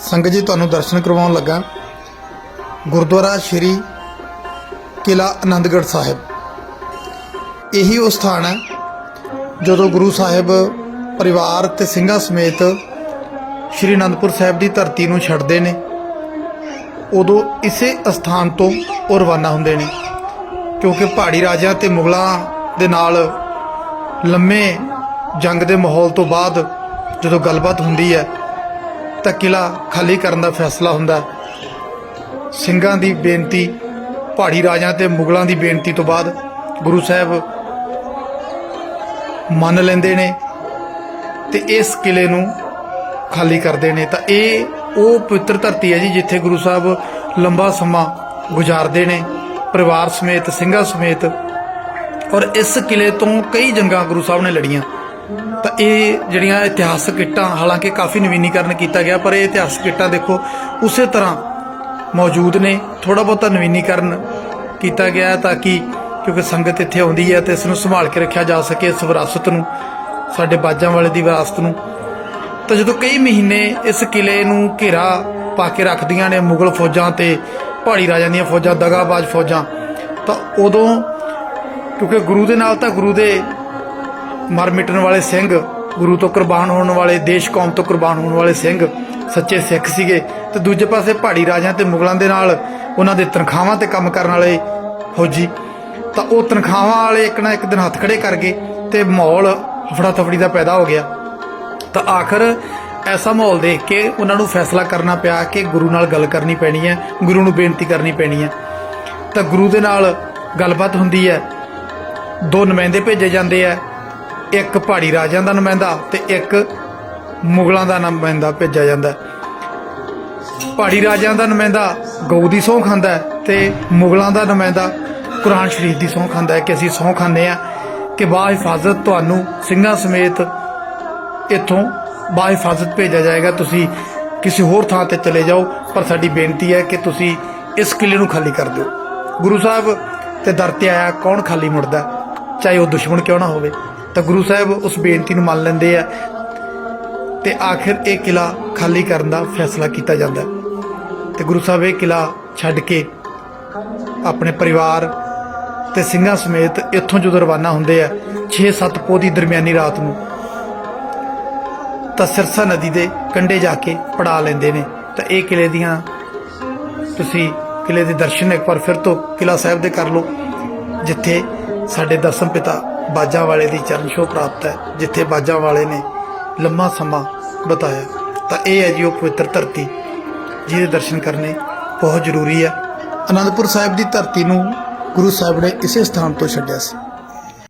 ਸੰਗਤ ਜੀ, ਤੁਹਾਨੂੰ ਦਰਸ਼ਨ ਕਰਵਾਉਣ ਲੱਗਾ। ਗੁਰਦੁਆਰਾ ਸ਼੍ਰੀ ਕਿਲਾ ਆਨੰਦਗੜ੍ਹ ਸਾਹਿਬ। ਇਹੀ ਉਹ ਸਥਾਨ ਹੈ, ਜਦੋਂ ਗੁਰੂ ਸਾਹਿਬ ਪਰਿਵਾਰ ਤੇ ਸਿੰਘਾਂ ਸਮੇਤ ਸ਼੍ਰੀ ਅਨੰਦਪੁਰ ਸਾਹਿਬ ਦੀ ਧਰਤੀ ਨੂੰ ਛੱਡਦੇ ਨੇ, ਉਦੋਂ ਇਸੇ ਅਸਥਾਨ ਤੋਂ ਉਹ ਰਵਾਨਾ ਹੁੰਦੇ ਨੇ। ਕਿਉਂਕਿ ਪਹਾੜੀ ਰਾਜਿਆਂ ਤੇ ਮੁਗਲਾਂ ਦੇ ਨਾਲ ਲੰਮੇ ਜੰਗ ਦੇ ਮਾਹੌਲ ਤੋਂ ਬਾਅਦ ਜਦੋਂ ਗੱਲਬਾਤ ਹੁੰਦੀ ਹੈ ਤਾਂ ਕਿਲਾ ਖਾਲੀ ਕਰਨ ਦਾ ਫੈਸਲਾ ਹੁੰਦਾ। ਸਿੰਘਾਂ ਦੀ ਬੇਨਤੀ, ਪਹਾੜੀ ਰਾਜਾਂ ਤੇ ਮੁਗਲਾਂ ਦੀ ਬੇਨਤੀ ਤੋਂ ਬਾਅਦ ਗੁਰੂ ਸਾਹਿਬ ਮੰਨ ਲੈਂਦੇ ਨੇ ਤੇ ਇਸ ਕਿਲੇ ਨੂੰ ਖਾਲੀ ਕਰਦੇ ਨੇ। ਤਾਂ ਇਹ ਉਹ ਪਵਿੱਤਰ ਧਰਤੀ ਹੈ ਜੀ ਜਿੱਥੇ ਗੁਰੂ ਸਾਹਿਬ ਲੰਬਾ ਸਮਾਂ ਗੁਜ਼ਾਰਦੇ ਨੇ, ਪਰਿਵਾਰ ਸਮੇਤ, ਸਿੰਘਾਂ ਸਮੇਤ। ਔਰ ਇਸ ਕਿਲੇ ਤੋਂ ਕਈ ਜੰਗਾਂ ਗੁਰੂ ਸਾਹਿਬ ਨੇ ਲੜੀਆਂ। ਇਹ ਜਿਹੜੀਆਂ ਇਤਿਹਾਸਕ ਕਿੱਟਾਂ, ਹਾਲਾਂਕਿ ਕਾਫੀ ਨਵੀਨੀਕਰਨ ਕੀਤਾ ਗਿਆ, ਪਰ ਇਹ ਇਤਿਹਾਸਕ ਕਿੱਟਾਂ ਦੇਖੋ, ਉਸੇ ਤਰ੍ਹਾਂ ਮੌਜੂਦ ਨੇ। ਥੋੜਾ ਬਹੁਤਾ ਨਵੀਨੀਕਰਨ ਕੀਤਾ ਗਿਆ ਤਾਂ ਕਿ, ਕਿਉਂਕਿ ਸੰਗਤ ਇੱਥੇ ਆਉਂਦੀ ਹੈ ਤੇ ਇਸ ਨੂੰ ਸੰਭਾਲ ਕੇ ਰੱਖਿਆ ਜਾ ਸਕੇ ਇਸ ਵਿਰਾਸਤ ਨੂੰ, ਸਾਡੇ ਬਾਜਾਂ ਵਾਲੇ ਦੀ ਵਿਰਾਸਤ ਨੂੰ। ਤਾਂ ਜਦੋਂ ਕਈ ਮਹੀਨੇ ਇਸ ਕਿਲੇ ਨੂੰ ਘੇਰਾ ਪਾ ਕੇ ਰੱਖਦੀਆਂ ਨੇ ਮੁਗਲ ਫੌਜਾਂ ਤੇ ਪਹਾੜੀ ਰਾਜਿਆਂ ਦੀਆਂ ਫੌਜਾਂ, ਦਗਾਬਾਜ਼ ਫੌਜਾਂ, ਤਾਂ ਉਦੋਂ, ਕਿਉਂਕਿ ਗੁਰੂ ਦੇ ਨਾਲ ਤਾਂ ਗੁਰੂ ਦੇ ਮਰ ਮਿਟਣ ਵਾਲੇ ਸਿੰਘ, ਗੁਰੂ ਤੋਂ ਕੁਰਬਾਨ ਹੋਣ ਵਾਲੇ, ਦੇਸ਼ ਕੌਮ ਤੋਂ ਕੁਰਬਾਨ ਹੋਣ ਵਾਲੇ ਸਿੰਘ ਸੱਚੇ ਸਿੱਖ ਸੀਗੇ ਤੇ ਦੂਜੇ ਪਾਸੇ ਪਹਾੜੀ ਰਾਜਿਆਂ ਤੇ ਮੁਗਲਾਂ ਦੇ ਨਾਲ ਉਹਨਾਂ ਦੇ ਤਨਖਾਹਾਂ ਤੇ ਕੰਮ ਕਰਨ ਵਾਲੇ ਫੌਜੀ। ਤਾਂ ਉਹ ਤਨਖਾਹਾਂ ਵਾਲੇ ਇੱਕ ਨਾ ਇੱਕ ਦਿਨ ਹੱਥ ਖੜੇ ਕਰ ਗਏ ਤੇ ਮਾਹੌਲ ਹਫੜਾ ਤਫੜੀ ਦਾ ਪੈਦਾ ਹੋ ਗਿਆ। ਤਾਂ ਆਖਰ ਐਸਾ ਮਾਹੌਲ ਦੇਖ ਕੇ ਉਹਨਾਂ ਨੂੰ ਫੈਸਲਾ ਕਰਨਾ ਪਿਆ ਕਿ ਗੁਰੂ ਨਾਲ ਗੱਲ ਕਰਨੀ ਪੈਣੀ ਹੈ, ਗੁਰੂ ਨੂੰ ਬੇਨਤੀ ਕਰਨੀ ਪੈਣੀ ਹੈ। ਤਾਂ ਗੁਰੂ ਦੇ ਨਾਲ ਗੱਲਬਾਤ ਹੁੰਦੀ ਹੈ, ਦੋ ਨੁਮਾਇੰਦੇ ਭੇਜੇ ਜਾਂਦੇ ਆ ਇੱਕ ਪਹਾੜੀ ਰਾਜਿਆਂ ਦਾ ਨੁਮਾਇੰਦਾ ਤੇ ਇੱਕ ਮੁਗਲਾਂ ਦਾ ਨੁਮਾਇੰਦਾ ਭੇਜਿਆ ਜਾਂਦਾ ਪਹਾੜੀ ਰਾਜਿਆਂ ਦਾ ਨੁਮਾਇੰਦਾ ਗਊ ਦੀ ਸਹੁੰ ਖਾਂਦਾ ਹੈ ਤੇ ਮੁਗਲਾਂ ਦਾ ਨੁਮਾਇੰਦਾ ਕੁਰਾਨ ਸ਼ਰੀਫ ਦੀ ਸਹੁੰ ਖਾਂਦਾ ਹੈ ਕਿ ਅਸੀਂ ਸਹੁੰ ਖਾਂਦੇ ਆ ਕਿ ਬਾ ਹਿਫਾਜ਼ਤ ਤੁਹਾਨੂੰ ਸਿੰਘਾਂ ਸਮੇਤ ਇੱਥੋਂ ਬਾ ਹਿਫਾਜ਼ਤ ਭੇਜਿਆ ਜਾਏਗਾ। ਤੁਸੀਂ ਕਿਸੇ ਹੋਰ ਥਾਂ ਤੇ ਚਲੇ ਜਾਓ, ਪਰ ਸਾਡੀ ਬੇਨਤੀ ਹੈ ਕਿ ਤੁਸੀਂ ਇਸ ਕਿਲੇ ਨੂੰ ਖਾਲੀ ਕਰ ਦਿਓ। ਗੁਰੂ ਸਾਹਿਬ ਤੇ ਦਰ ਤੇ ਆਇਆ, ਕੌਣ ਖਾਲੀ ਮੁੜਦਾ? ਚਾਹੇ ਉਹ ਦੁਸ਼ਮਣ ਕਿਉਂ ਨਾ ਹੋਵੇ। ਤਾਂ ਗੁਰੂ ਸਾਹਿਬ ਉਸ ਬੇਨਤੀ ਨੂੰ ਮੰਨ ਲੈਂਦੇ ਆ ਤੇ ਆਖਿਰ ਇਹ ਕਿਲਾ ਖਾਲੀ ਕਰਨ ਦਾ ਫੈਸਲਾ ਕੀਤਾ ਜਾਂਦਾ ਹੈ। ਤੇ ਗੁਰੂ ਸਾਹਿਬ ਇਹ ਕਿਲਾ ਛੱਡ ਕੇ ਆਪਣੇ ਪਰਿਵਾਰ ਤੇ ਸਿੰਘਾਂ ਸਮੇਤ ਇੱਥੋਂ ਜਦੋਂ ਰਵਾਨਾ ਹੁੰਦੇ ਆ 6-7 ਪੋਹ ਦੀ ਦਰਮਿਆਨੀ ਰਾਤ ਨੂੰ, ਤਾਂ ਸਿਰਸਾ ਨਦੀ ਦੇ ਕੰਢੇ ਜਾ ਕੇ ਪੜਾ ਲੈਂਦੇ ਨੇ ਤਾਂ ਇਹ ਕਿਲੇ ਦੀਆਂ ਤੁਸੀਂ ਕਿਲੇ ਦੇ ਦਰਸ਼ਨ ਇੱਕ ਵਾਰ ਫਿਰ ਤੋਂ ਕਿਲਾ ਸਾਹਿਬ ਦੇ ਕਰ ਲਓ, ਜਿੱਥੇ ਸਾਡੇ ਦਸਮ ਪਿਤਾ ਬਾਜਾਂ ਵਾਲੇ ਦੀ ਚਰਨ ਛੋਹ ਪ੍ਰਾਪਤ ਹੈ, ਜਿੱਥੇ ਬਾਜਾਂ ਵਾਲੇ ਨੇ ਲੰਮਾ ਸਮਾਂ ਬਤਾਇਆ। ਤਾਂ ਇਹ ਹੈ ਜੀ ਉਹ ਪਵਿੱਤਰ ਧਰਤੀ, ਜਿਹਦੇ ਦਰਸ਼ਨ ਕਰਨੇ ਬਹੁਤ ਜ਼ਰੂਰੀ ਹੈ। ਅਨੰਦਪੁਰ ਸਾਹਿਬ ਦੀ ਧਰਤੀ ਨੂੰ ਗੁਰੂ ਸਾਹਿਬ ਨੇ ਇਸੇ ਸਥਾਨ ਤੋਂ ਛੱਡਿਆ ਸੀ।